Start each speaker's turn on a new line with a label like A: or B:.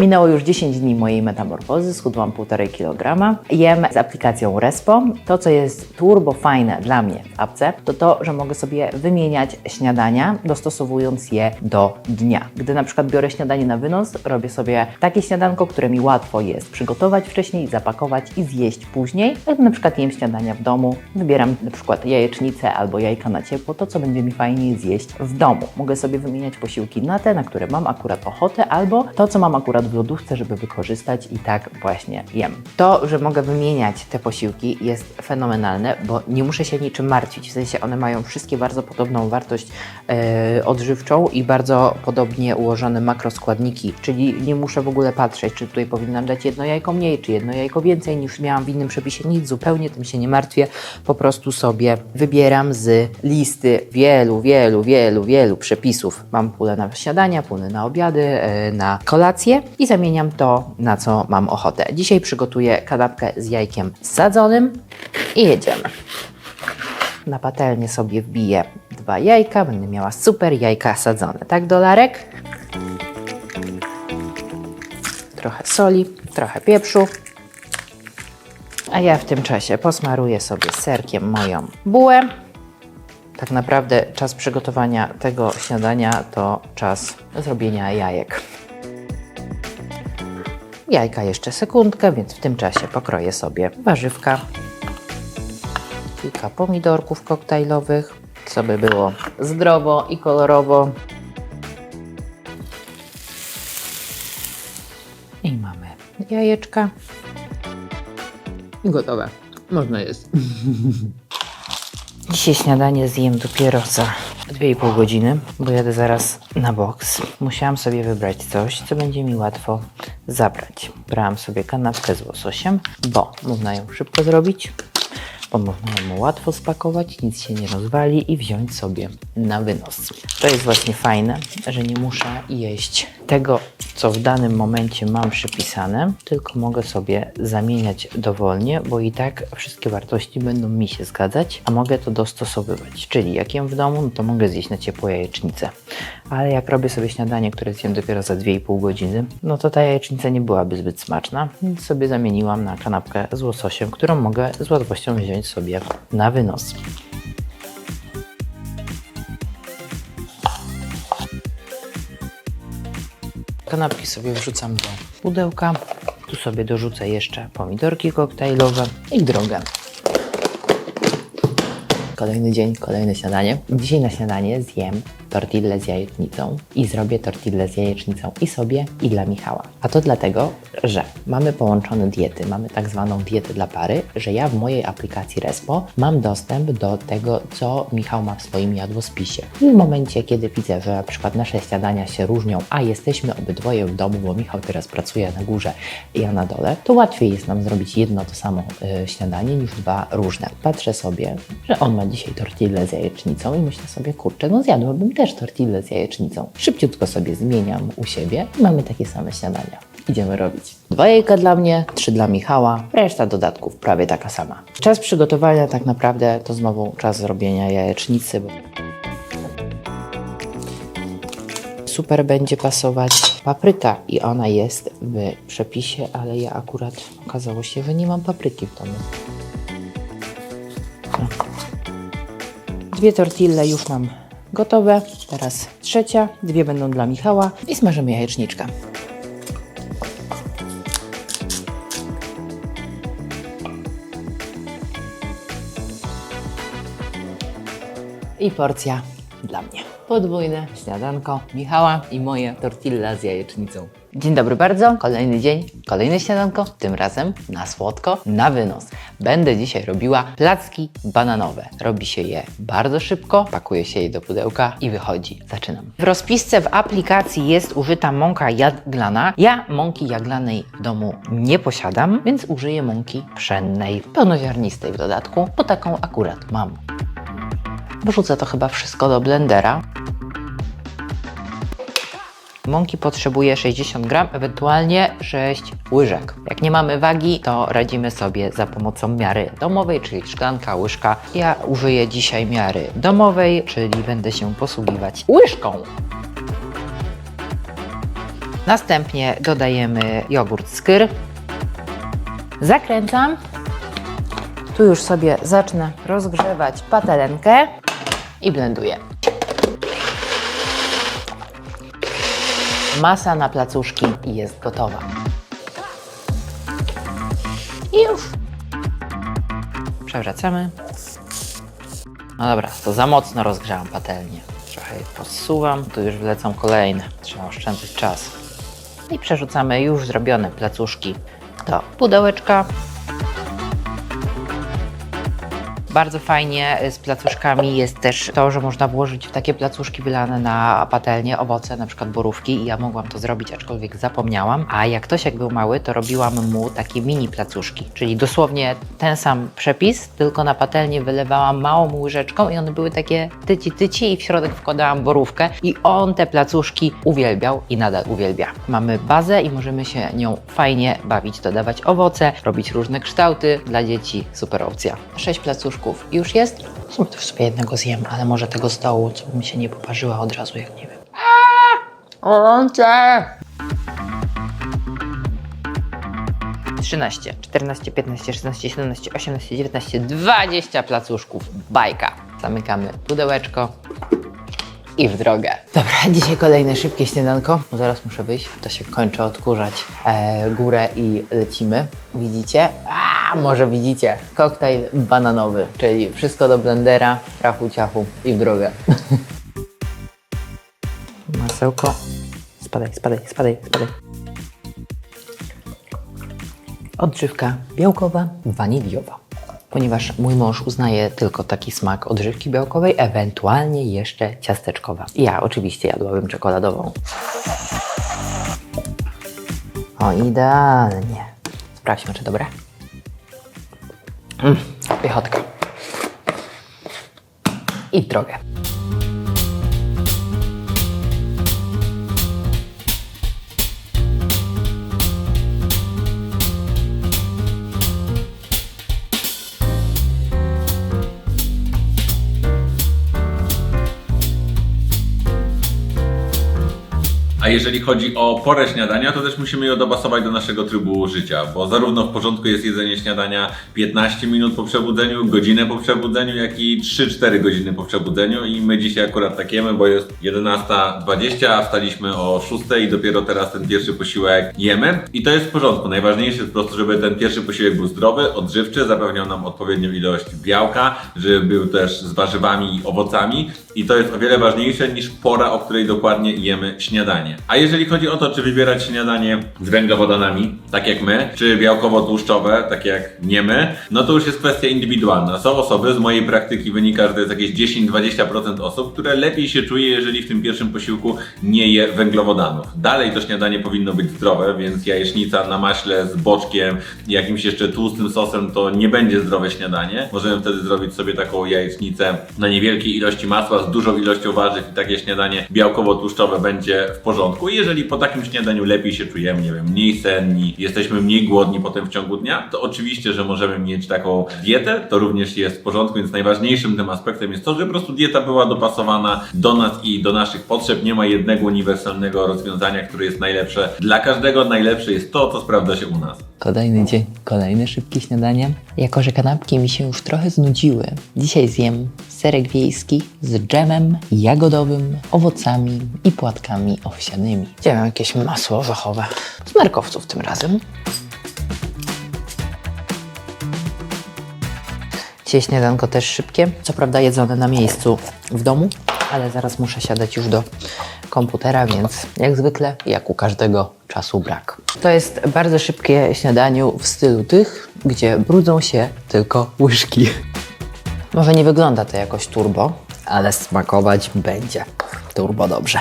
A: Minęło już 10 dni mojej metamorfozy, schudłam 1,5 kg. Jem z aplikacją Respo. To, co jest turbo fajne dla mnie w apce, to to, że mogę sobie wymieniać śniadania, dostosowując je do dnia. Gdy na przykład biorę śniadanie na wynos, robię sobie takie śniadanko, które mi łatwo jest przygotować wcześniej, zapakować i zjeść później. Jak na przykład jem śniadania w domu, wybieram na przykład jajecznicę albo jajka na ciepło, to co będzie mi fajniej zjeść w domu. Mogę sobie wymieniać posiłki na te, na które mam akurat ochotę, albo to, co mam akurat w lodówce, żeby wykorzystać i tak właśnie jem. To, że mogę wymieniać te posiłki jest fenomenalne, bo nie muszę się niczym martwić. W sensie one mają wszystkie bardzo podobną wartość e, odżywczą i bardzo podobnie ułożone makroskładniki, czyli nie muszę w ogóle patrzeć, czy tutaj powinnam dać jedno jajko mniej, czy jedno jajko więcej niż miałam w innym przepisie. Nic, zupełnie tym się nie martwię. Po prostu sobie wybieram z listy wielu, wielu, wielu, wielu przepisów. Mam pulę na śniadania, pulę na obiady, e, na kolację i zamieniam to, na co mam ochotę. Dzisiaj przygotuję kanapkę z jajkiem sadzonym i jedziemy. Na patelnię sobie wbiję dwa jajka, będę miała super jajka sadzone. Tak, dolarek? Trochę soli, trochę pieprzu. A ja w tym czasie posmaruję sobie serkiem moją bułę. Tak naprawdę czas przygotowania tego śniadania to czas zrobienia jajek. Jajka jeszcze sekundkę, więc w tym czasie pokroję sobie warzywka. Kilka pomidorków koktajlowych, co by było zdrowo i kolorowo. I mamy jajeczka. I gotowe. Można jest. Dzisiaj śniadanie zjem dopiero za 2,5 godziny, bo jadę zaraz na boks. Musiałam sobie wybrać coś, co będzie mi łatwo zabrać. Brałam sobie kanapkę z łososiem, bo można ją szybko zrobić, bo ją łatwo spakować, nic się nie rozwali i wziąć sobie na wynos. To jest właśnie fajne, że nie muszę jeść tego, co w danym momencie mam przypisane, tylko mogę sobie zamieniać dowolnie, bo i tak wszystkie wartości będą mi się zgadzać, a mogę to dostosowywać. Czyli jak jem w domu, no to mogę zjeść na ciepło jajecznicę. Ale jak robię sobie śniadanie, które zjem dopiero za 2,5 godziny, no to ta jajecznica nie byłaby zbyt smaczna, więc sobie zamieniłam na kanapkę z łososiem, którą mogę z łatwością wziąć sobie na wynos. Kanapki sobie wrzucam do pudełka. Tu sobie dorzucę jeszcze pomidorki koktajlowe i drogę. Kolejny dzień, kolejne śniadanie. Dzisiaj na śniadanie zjem tortillę z jajecznicą i zrobię tortillę z jajecznicą i sobie, i dla Michała. A to dlatego, że mamy połączone diety, mamy tak zwaną dietę dla pary, że ja w mojej aplikacji Respo mam dostęp do tego, co Michał ma w swoim jadłospisie. I w momencie, kiedy widzę, że na przykład nasze śniadania się różnią, a jesteśmy obydwoje w domu, bo Michał teraz pracuje na górze, ja na dole, to łatwiej jest nam zrobić jedno to samo y, śniadanie niż dwa różne. Patrzę sobie, że on ma dzisiaj tortillę z jajecznicą i myślę sobie, kurczę, no zjadłabym też tortillę z jajecznicą. Szybciutko sobie zmieniam u siebie i mamy takie same śniadania. Idziemy robić. Dwa jajka dla mnie, trzy dla Michała, reszta dodatków prawie taka sama. Czas przygotowania tak naprawdę to znowu czas zrobienia jajecznicy. Bo super będzie pasować papryka i ona jest w przepisie, ale ja akurat okazało się, że nie mam papryki w domu. No. Dwie tortille już mam gotowe. Teraz trzecia, dwie będą dla Michała i smażymy jajeczniczkę. I porcja dla mnie. Podwójne śniadanko Michała i moje tortilla z jajecznicą. Dzień dobry bardzo. Kolejny dzień, kolejne śniadanko, tym razem na słodko, na wynos. Będę dzisiaj robiła placki bananowe. Robi się je bardzo szybko, pakuje się je do pudełka i wychodzi. Zaczynam. W rozpisce w aplikacji jest użyta mąka jaglana. Ja mąki jaglanej w domu nie posiadam, więc użyję mąki pszennej, pełnoziarnistej w dodatku, bo taką akurat mam. Wrzucę to chyba wszystko do blendera. Mąki potrzebuje 60 gram, ewentualnie 6 łyżek. Jak nie mamy wagi, to radzimy sobie za pomocą miary domowej, czyli szklanka, łyżka. Ja użyję dzisiaj miary domowej, czyli będę się posługiwać łyżką. Następnie dodajemy jogurt skyr. Zakręcam. Tu już sobie zacznę rozgrzewać patelenkę i blenduję. Masa na placuszki jest gotowa. I już. Przewracamy. No dobra, to za mocno rozgrzałam patelnię. Trochę je podsuwam, tu już wlecą kolejne. Trzeba oszczędzić czas. I przerzucamy już zrobione placuszki do pudełeczka. Bardzo fajnie z placuszkami jest też to, że można włożyć w takie placuszki wylane na patelnię owoce, na przykład borówki i ja mogłam to zrobić, aczkolwiek zapomniałam. A jak Tosiek był mały, to robiłam mu takie mini placuszki, czyli dosłownie ten sam przepis, tylko na patelnię wylewałam małą łyżeczką i one były takie tyci tyci i w środek wkładałam borówkę i on te placuszki uwielbiał i nadal uwielbia. Mamy bazę i możemy się nią fajnie bawić, dodawać owoce, robić różne kształty dla dzieci. Super opcja. Sześć placuszków już jest. W sumie to w sobie jednego zjem, ale może tego z dołu, co by mi się nie poparzyła od razu, jak nie wiem. Łącze! 13, 14, 15, 16, 17, 18, 19, 20 placuszków. Bajka. Zamykamy pudełeczko i w drogę. Dobra, dzisiaj kolejne szybkie śniadanko. Zaraz muszę wyjść, to się kończy odkurzać e, górę i lecimy. Widzicie? A, może widzicie. Koktajl bananowy, czyli wszystko do blendera, rachu ciachu i w drogę. Masełko. Spadaj, spadaj, spadaj, spadaj. Odżywka białkowa, waniliowa. Ponieważ mój mąż uznaje tylko taki smak odżywki białkowej, ewentualnie jeszcze ciasteczkowa. Ja oczywiście jadłabym czekoladową. O, idealnie. Sprawdźmy, czy dobre. Mm, pychotka. I drogę.
B: A jeżeli chodzi o porę śniadania, to też musimy ją dopasować do naszego trybu życia, bo zarówno w porządku jest jedzenie śniadania 15 minut po przebudzeniu, godzinę po przebudzeniu, jak i 3-4 godziny po przebudzeniu i my dzisiaj akurat tak jemy, bo jest 11.20, a wstaliśmy o 6 i dopiero teraz ten pierwszy posiłek jemy i to jest w porządku. Najważniejsze jest po prostu, żeby ten pierwszy posiłek był zdrowy, odżywczy, zapewniał nam odpowiednią ilość białka, żeby był też z warzywami i owocami i to jest o wiele ważniejsze niż pora, o której dokładnie jemy śniadanie. A jeżeli chodzi o to, czy wybierać śniadanie z węglowodanami, tak jak my, czy białkowo-tłuszczowe, tak jak nie my, no to już jest kwestia indywidualna. Są osoby, z mojej praktyki wynika, że to jest jakieś 10-20% osób, które lepiej się czuje, jeżeli w tym pierwszym posiłku nie je węglowodanów. Dalej to śniadanie powinno być zdrowe, więc jajecznica na maśle z boczkiem i jakimś jeszcze tłustym sosem to nie będzie zdrowe śniadanie. Możemy wtedy zrobić sobie taką jajecznicę na niewielkiej ilości masła z dużą ilością warzyw i takie śniadanie białkowo-tłuszczowe będzie w porządku. I jeżeli po takim śniadaniu lepiej się czujemy, nie wiem, mniej senni, jesteśmy mniej głodni potem w ciągu dnia, to oczywiście, że możemy mieć taką dietę, to również jest w porządku, więc najważniejszym tym aspektem jest to, że po prostu dieta była dopasowana do nas i do naszych potrzeb. Nie ma jednego uniwersalnego rozwiązania, które jest najlepsze dla każdego. Najlepsze jest to, co sprawdza się u nas.
A: Kolejny dzień, kolejne szybkie śniadanie. Jako, że kanapki mi się już trochę znudziły, dzisiaj zjem serek wiejski z dżemem jagodowym, owocami i płatkami owsianymi. Gdzie mam jakieś masło orzechowe? Z markowców tym razem. Dzisiaj śniadanko też szybkie, co prawda jedzone na miejscu w domu, ale zaraz muszę siadać już do komputera, więc jak zwykle, jak u każdego, czasu brak. To jest bardzo szybkie śniadaniu w stylu tych, gdzie brudzą się tylko łyżki. Może nie wygląda to jakoś turbo, ale smakować będzie turbo dobrze.